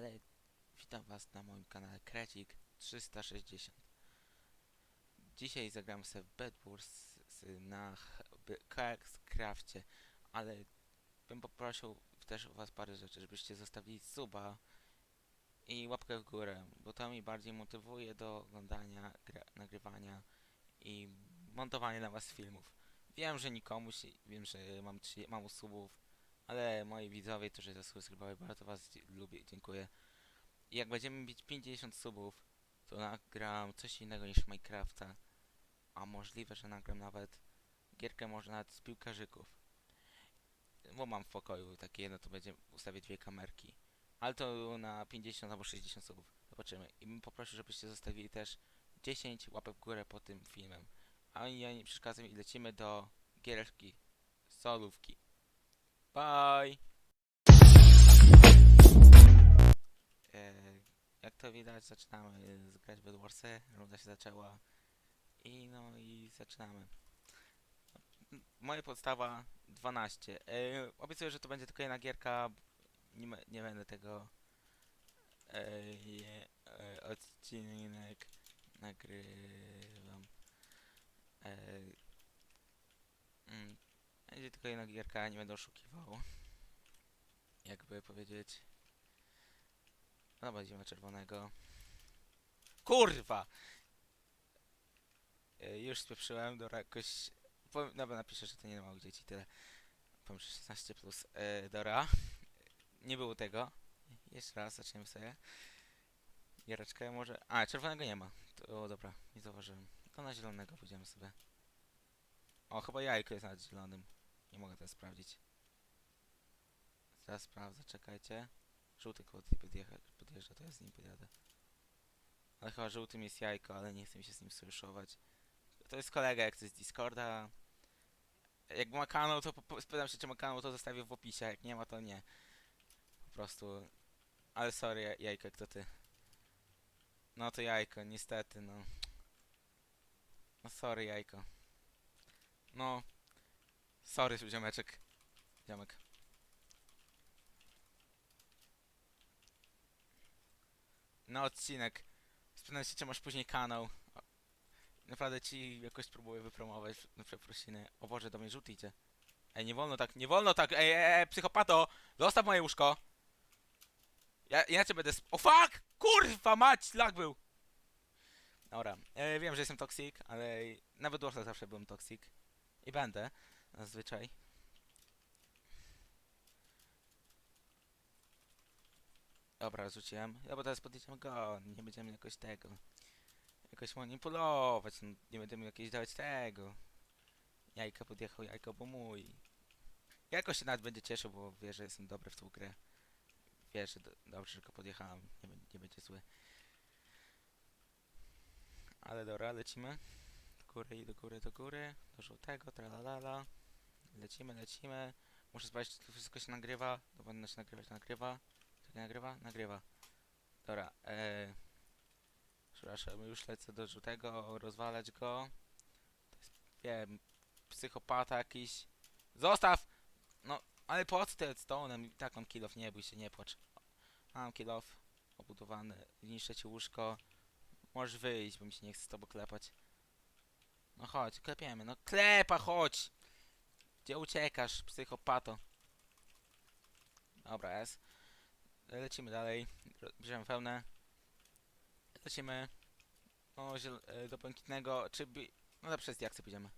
ale witam was na moim kanale Krecik 360. Dzisiaj zagram sobie w Bed Wars z- na Crafcie, ale bym poprosił też was parę rzeczy, żebyście zostawili suba i łapkę w górę, bo to mi bardziej motywuje do oglądania, nagrywania i montowania dla was filmów. Wiem, że nikomu się, wiem, że mam trzy, mało subów, ale moi widzowie, którzy zasubskrybowali, bardzo was lubię, dziękuję. Jak będziemy mieć 50 subów, to nagram coś innego niż Minecrafta, a możliwe, że nagram nawet gierkę może nawet z piłkarzyków. Bo mam w pokoju takie jedno, to będzie ustawię dwie kamerki. Ale to na 50 albo 60 subów. Zobaczymy. I bym poprosił, żebyście zostawili też 10 łapek w górę pod tym filmem. A ja nie przeszkadzam i lecimy do gierki solówki. Bye! E, jak to widać, zaczynamy grać Bed Warsy. Runda się zaczęła. I no i zaczynamy. Moja podstawa 12. E, obiecuję, że to będzie tylko jedna gierka. Nie, nie będę tego je, e, odcinek nagrywam. Będzie tylko jedna gierka, nie będę oszukiwał. Jakby powiedzieć. No będziemy czerwonego. Kurwa! Już spieprzyłem, dobra, jakoś... Powiem, dobra, napiszę, że to nie ma dzieci, tyle. Powiem, że 16 plus. E, dobra. Nie było tego. Jeszcze raz, zaczniemy sobie. Giereczkę może... A, czerwonego nie ma. To dobra, nie zauważyłem. To na zielonego pójdziemy sobie. O, chyba jajko jest nad zielonym. Nie mogę teraz sprawdzić. Teraz sprawdzę, czekajcie. Żółty kot podjecha, podjeżdża, to ja z nim pojadę. Ale chyba żółtym jest jajko, ale nie chcę się z nim sojuszować. To jest kolega, jak to z Discorda. Jak ma kanał, to spytam się, czy ma kanał, to zostawię w opisie, jak nie ma, to nie. Po prostu. Ale sorry, ja- jajko, jak to ty. No to jajko, niestety, no. No sorry, jajko. No. Sorry, ziomeczek. Ziomek. na odcinek. Spytam się, czy masz później kanał. Naprawdę ci jakoś spróbuję wypromować na przeprosiny. O Boże, do mnie rzut idzie. Ej, nie wolno tak, nie wolno tak, ej, ej, ej psychopato! Zostaw moje łóżko! Ja inaczej będę O fuck! Kurwa mać, lag był! Dobra, e, wiem, że jestem toksik, ale nawet w zawsze byłem toksik. I będę, zazwyczaj. Dobra, rzuciłem. Ja bo teraz podjedziemy go, nie będziemy jakoś tego. Jakoś manipulować, nie będziemy jakieś dawać tego. Jajka podjechał, jajko bo mój. Jakoś się nawet będzie cieszył, bo wie, że jestem dobry w tą grę. Wie, że do, dobrze, że go podjechałem, nie, nie będzie zły. Ale dobra, lecimy. Do góry i do góry, do góry. Do żółtego, tralalala. Lecimy, lecimy. Muszę sprawdzić, czy to wszystko się nagrywa. To powinno się nagrywać, nagrywa. Tak nagrywa? Nagrywa. Dobra, eee... Przepraszam, już lecę do żółtego, rozwalać go. To jest, wiem, psychopata jakiś. Zostaw! No, ale po co ty stone'em? I Tak mam kill off, nie bój się, nie płacz. Mam kill off, obudowany, niszczę ci łóżko. Możesz wyjść, bo mi się nie chce z tobą klepać. No chodź, klepiemy, no klepa, chodź! Gdzie uciekasz, psychopato? Dobra, jest. Lecimy dalej. Bierzemy wełnę. Lecimy. O, e, do błękitnego. Czy bi... No jest jak chcę pójdziemy.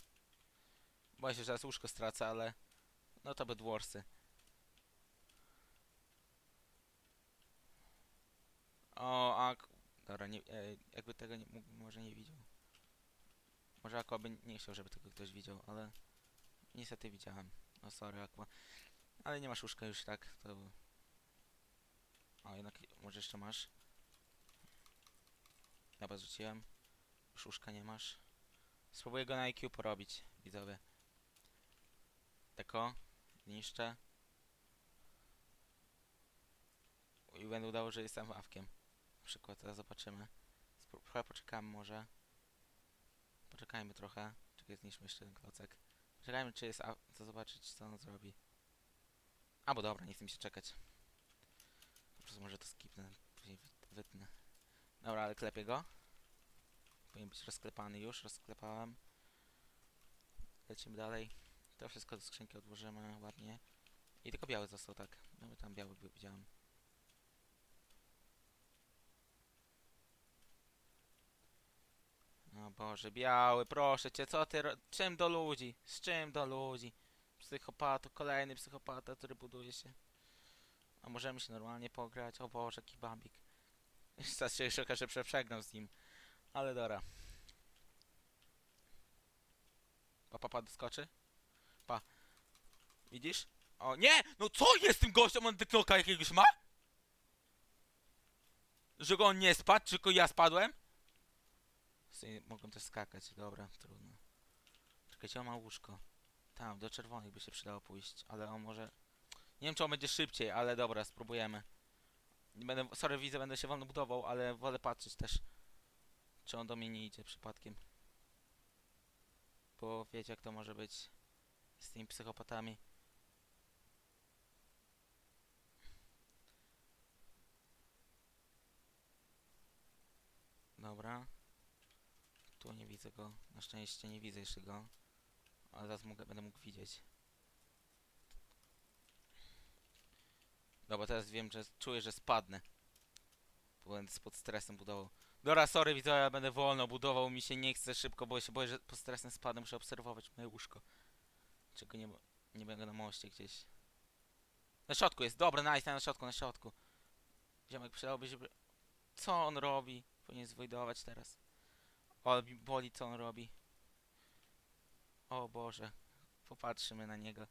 Boję się, że zaraz łóżko stracę, ale... No to Bed Warsy. O, a... Dobra, nie, e, jakby tego nie, może nie widział. Może by nie chciał, żeby tego ktoś widział, ale... Niestety widziałem. O, sorry Aqua. Ale nie masz łóżka już tak, to... O, jednak może jeszcze masz. Dobra, zrzuciłem. Już łóżka nie masz. Spróbuję go na IQ porobić, widzowie. Tako. Niszczę. I będę udało, że jestem awkiem. Na przykład, teraz zobaczymy. Spró- Trochę poczekamy może. Poczekajmy trochę. Czekaj, zniszczmy jeszcze ten klocek. Poczekajmy, czy jest a... Co zobaczyć, co on zrobi. A, bo dobra, nie chce mi się czekać. Po prostu może to skipnę Dobra, ale klepię go. Powinien być rozklepany już, rozklepałem. Lecimy dalej. To wszystko do skrzynki odłożymy ładnie. I tylko biały został, tak. No bo tam biały widziałem. Boże, biały, proszę cię, co ty, czym do ludzi? Z czym do ludzi? Psychopato, kolejny psychopata, który buduje się. A możemy się normalnie pograć? O Boże, jaki bambik. Zaraz się szuka, że prze- przegnał z nim. Ale dobra. Pa, pa, pa, doskoczy? Pa. Widzisz? O, nie! No co jest z tym gościem? On tyknoka jakiegoś ma? Że go on nie spadł, tylko ja spadłem? Mogłem też skakać, dobra, trudno. Czekajcie, on ma łóżko. Tam, do czerwonych by się przydało pójść, ale on może... Nie wiem, czy on będzie szybciej, ale dobra, spróbujemy. Będę, sorry, widzę, będę się wolno budował, ale wolę patrzeć też, czy on do mnie nie idzie przypadkiem. Bo wiecie, jak to może być z tymi psychopatami. Dobra. Tu nie widzę go. Na szczęście nie widzę jeszcze go. Ale zaraz mogę, będę mógł widzieć. Dobra, teraz wiem, że czuję, że spadnę. Będę pod stresem budował. Dobra, sorry widzowie, ja będę wolno budował, mi się nie chce szybko, bo się boję, że pod stresem spadnę, muszę obserwować moje łóżko. Czego nie, nie będę na moście gdzieś. Na środku jest, dobra, nice, na środku, na środku. Ziomek, przydałoby się... Co on robi? Powinien zwojdować teraz. O, boli, co on robi. O Boże. Popatrzymy na niego.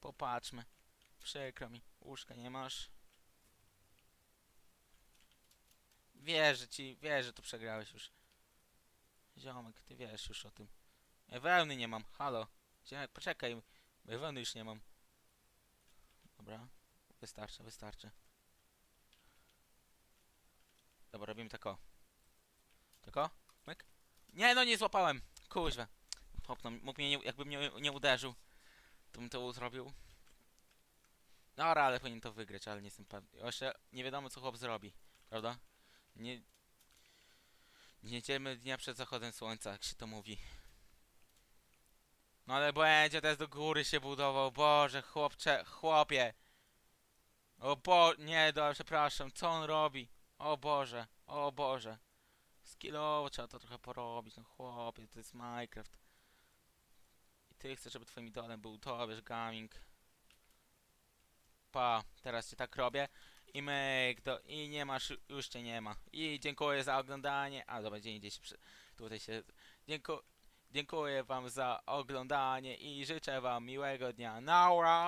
Popatrzmy. Przykro mi. Łóżka nie masz. Wierzę ci, wiesz, że tu przegrałeś już. Ziomek, ty wiesz już o tym. Ja wełny nie mam, halo. Ziomek, poczekaj, ja wełny już nie mam. Dobra, wystarczy, wystarczy. Dobra, robimy tak o. Nie, no nie złapałem. Kuźwa. Popnął, mógł mnie nie, jakby mnie nie uderzył, to bym to zrobił. Dobra, ale powinien to wygrać, ale nie jestem pewny. Jeszcze nie wiadomo, co chłop zrobi, prawda? Nie... Nie jedziemy dnia przed zachodem słońca, jak się to mówi. No ale będzie teraz do góry się budował, Boże, chłopcze, chłopie. O bo... nie, dobra, przepraszam, co on robi? O Boże, o Boże. Skillowo trzeba to trochę porobić, no chłopie, to jest Minecraft. I ty chcesz, żeby twoim idolem był to, wiesz, gaming. Pa, teraz cię tak robię. I myk, do, i nie masz, już cię nie ma. I dziękuję za oglądanie. A dobra, gdzie indziej się przy, tutaj się. Dziękuję, dziękuję wam za oglądanie i życzę wam miłego dnia. Naura!